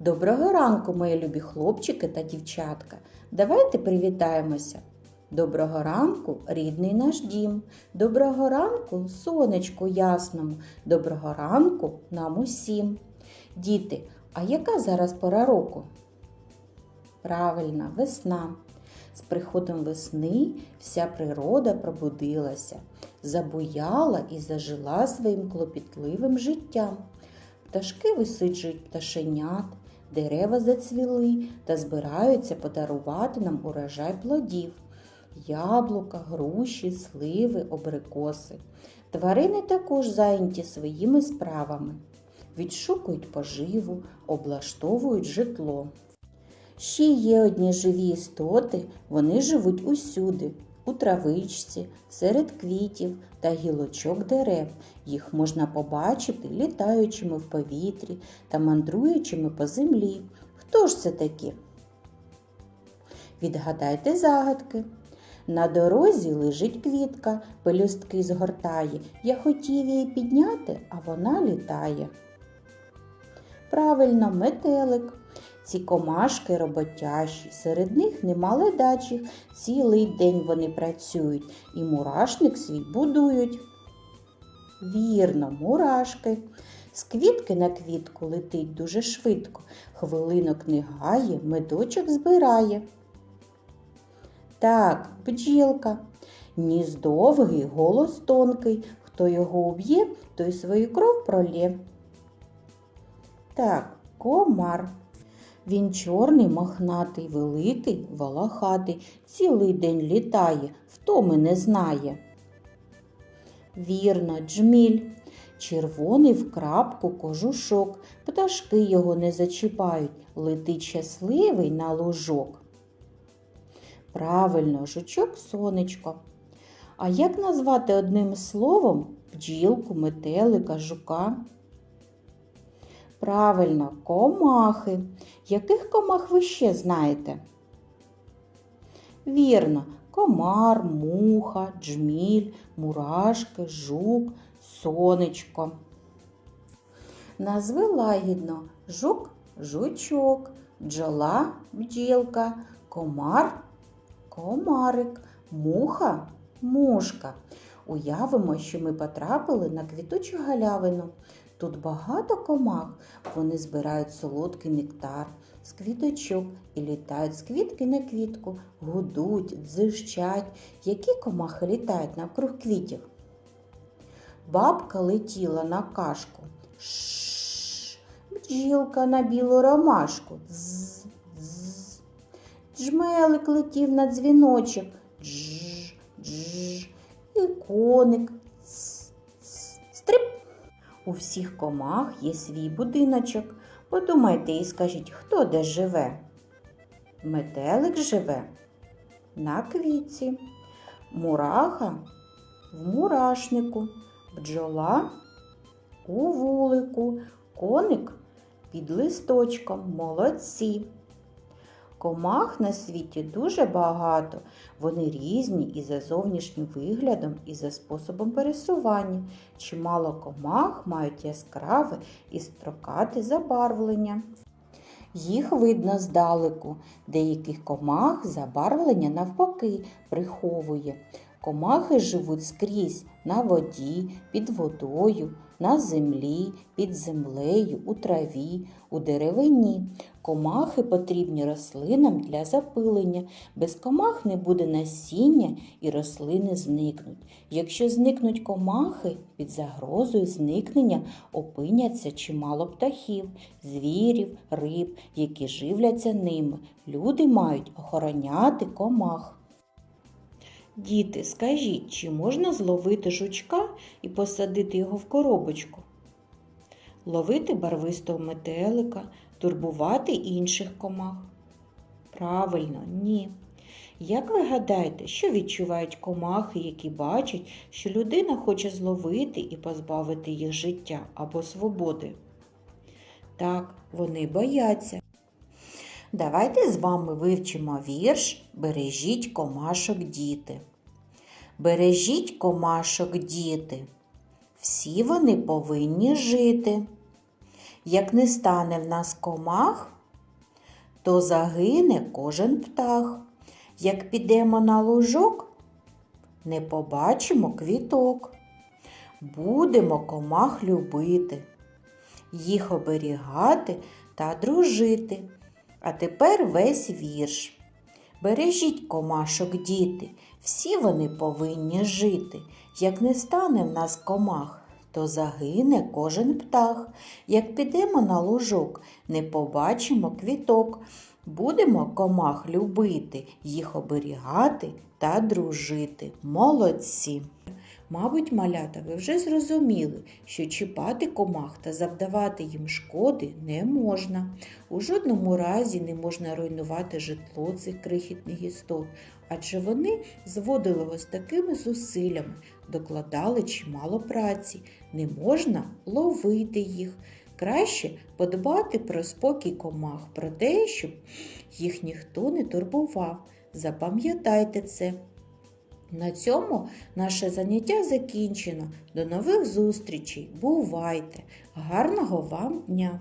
Доброго ранку, мої любі хлопчики та дівчатка. Давайте привітаємося. Доброго ранку, рідний наш дім. Доброго ранку, сонечку ясному. Доброго ранку нам усім. Діти, а яка зараз пора року? Правильно, весна. З приходом весни вся природа пробудилася, забуяла і зажила своїм клопітливим життям. Пташки висиджують пташенят, дерева зацвіли та збираються подарувати нам урожай плодів, яблука, груші, сливи, абрикоси. Тварини також зайняті своїми справами, відшукують поживу, облаштовують житло. Ще є одні живі істоти, вони живуть усюди, у травичці, серед квітів та гілочок дерев. Їх можна побачити літаючими в повітрі та мандруючими по землі. Хто ж це такі? Відгадайте загадки. На дорозі лежить квітка, пелюстки згортає. Я хотів її підняти, а вона літає. Правильно, метелик. Ці комашки роботящі, серед них нема ледачих, цілий день вони працюють і мурашник свій будують. Вірно, мурашки. З квітки на квітку летить дуже швидко, хвилинок не гає, медочок збирає. Так, бджілка. Ніс довгий, голос тонкий. Хто його уб'є, той свою кров пролє. Так, комар. Він чорний, мохнатий, великий, волохатий, цілий день літає, втоми не знає. Вірно, джміль. Червоний в крапку кожушок, пташки його не зачіпають, летить щасливий на лужок. Правильно, жучок сонечко. А як назвати одним словом бджілку, метелика, жука? Правильно, комахи. Яких комах ви ще знаєте? Вірно, комар, муха, джміль, мурашки, жук, сонечко. Назви лагідно жук, жучок, бджола, бджілка, комар, комарик, муха, мушка. Уявимо, що ми потрапили на квітучу галявину. Тут багато комах. Вони збирають солодкий нектар з квіточок і літають з квітки на квітку, гудуть, дзижчать. Які комахи літають навкруг квітів? Бабка летіла на кашку. Шш, бджілка на білу ромашку. Дз, дз. Джмелик летів на дзвіночок. Дж, дж. І коник. Ц, ц. Стрип. У всіх комах є свій будиночок. Подумайте і скажіть, хто де живе? Метелик живе на квітці, мураха в мурашнику, бджола у вулику, коник під листочком. Молодці. Комах на світі дуже багато. Вони різні і за зовнішнім виглядом, і за способом пересування. Чимало комах мають яскраве і строкате забарвлення. Їх видно здалеку. Деяких комах забарвлення навпаки приховує. Комахи живуть скрізь на воді, під водою, на землі, під землею, у траві, у деревині. Комахи потрібні рослинам для запилення. Без комах не буде насіння і рослини зникнуть. Якщо зникнуть комахи, під загрозою зникнення опиняться чимало птахів, звірів, риб, які живляться ними. Люди мають охороняти комах. Діти, скажіть, чи можна зловити жучка і посадити його в коробочку? Ловити барвистого метелика, турбувати інших комах? Правильно, ні. Як ви гадаєте, що відчувають комахи, які бачать, що людина хоче зловити і позбавити їх життя або свободи? Так, вони бояться. Давайте з вами вивчимо вірш Бережіть комашок діти. Бережіть комашок діти. Всі вони повинні жити. як не стане в нас комах, то загине кожен птах. Як підемо на лужок, не побачимо квіток. Будемо комах любити, їх оберігати та дружити. А тепер весь вірш. Бережіть комашок, діти, всі вони повинні жити. Як не стане в нас комах, то загине кожен птах. Як підемо на лужок, не побачимо квіток. Будемо комах любити, їх оберігати та дружити. Молодці! Мабуть, малята, ви вже зрозуміли, що чіпати комах та завдавати їм шкоди не можна. У жодному разі не можна руйнувати житло цих крихітних істот, адже вони зводили ось такими зусиллями, докладали чимало праці. Не можна ловити їх. Краще подбати про спокій комах, про те, щоб їх ніхто не турбував. Запам'ятайте це. На цьому наше заняття закінчено. До нових зустрічей. Бувайте! Гарного вам дня!